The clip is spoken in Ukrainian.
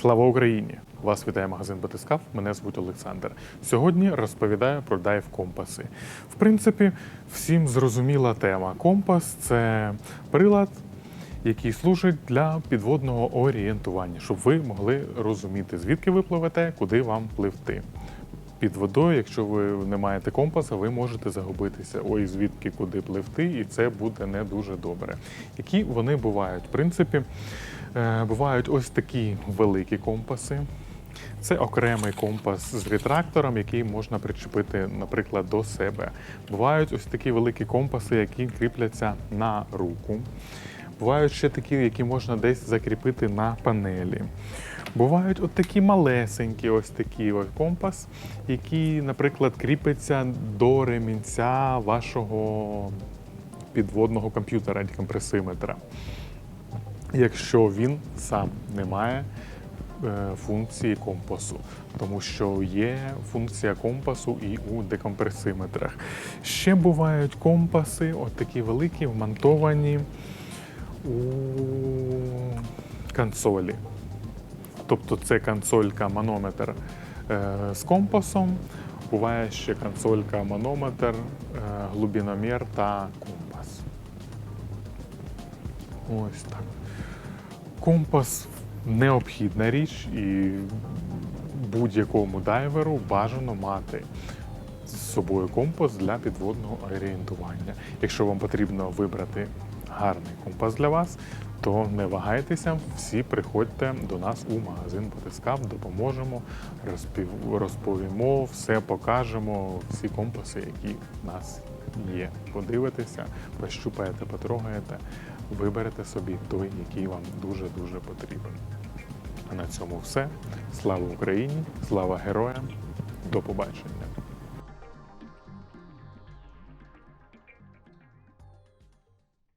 Слава Україні! Вас вітає магазин Батискаф. Мене звуть Олександр. Сьогодні розповідаю про дайв компаси. В принципі, всім зрозуміла тема. Компас це прилад, який служить для підводного орієнтування, щоб ви могли розуміти, звідки ви пливете, куди вам пливти. Під водою, якщо ви не маєте компаса, ви можете загубитися. Ой, звідки куди пливти, і це буде не дуже добре. Які вони бувають? В принципі, е, бувають ось такі великі компаси. Це окремий компас з ретрактором, який можна причепити, наприклад, до себе. Бувають ось такі великі компаси, які кріпляться на руку. Бувають ще такі, які можна десь закріпити на панелі. Бувають от такі малесенькі, ось такі ось компас, які, наприклад, кріпиться до ремінця вашого підводного комп'ютера, декомпресиметра. Якщо він сам не має е, функції компасу, тому що є функція компасу і у декомпресиметрах. Ще бувають компаси, от такі великі, вмонтовані у консолі. Тобто це консолька манометр е, з компасом, буває ще консолька манометр, е, глибиномір та компас. Ось так. Компас необхідна річ, і будь-якому дайверу бажано мати з собою компас для підводного орієнтування. Якщо вам потрібно вибрати гарний компас для вас, то не вагайтеся, всі приходьте до нас у магазин Батискаф, допоможемо, розпів- розповімо, все покажемо, всі компаси, які в нас є. Подивитеся, пощупаєте, потрогаєте, виберете собі той, який вам дуже-дуже потрібен. А на цьому все. Слава Україні! Слава героям! До побачення!